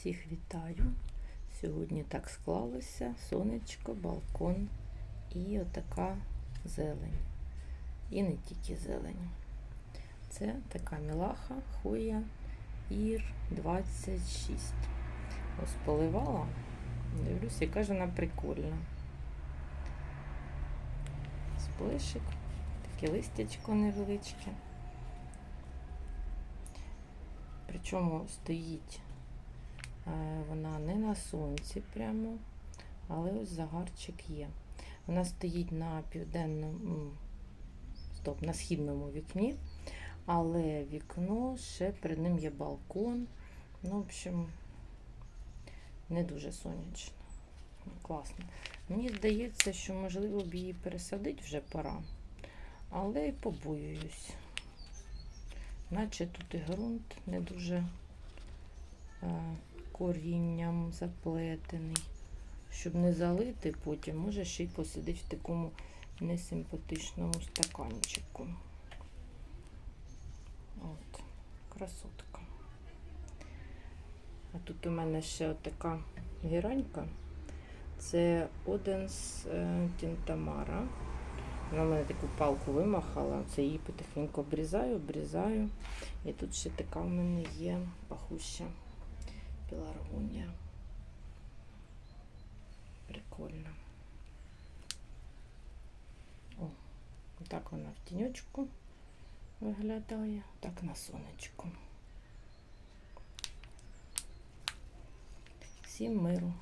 Всіх вітаю. Сьогодні так склалося сонечко, балкон і отака зелень. І не тільки зелень. Це така мілаха, хуя Ір 26. Ось поливала. Дивлюся, яка ж вона прикольна. Сплешик, таке листячко невеличке. Причому стоїть вона не на сонці прямо, але ось загарчик є. Вона стоїть на південному, стоп, на східному вікні, але вікно ще перед ним є балкон. Ну, в общем, не дуже сонячно. Класно. Мені здається, що можливо б її пересадити вже пора, але й побоююсь. Наче тут і ґрунт не дуже е, корінням заплетений. Щоб не залити потім, може ще й посидить в такому несимпатичному стаканчику. От, красотка. А тут у мене ще така гіранька. Це Оденс Тінтамара. Вона в мене таку палку вимахала, це її потихеньку обрізаю, обрізаю. І тут ще така в мене є пахуща пеларгонія. Прикольно. О, так вона в тіньочку виглядає, так на сонечку. Всім миру.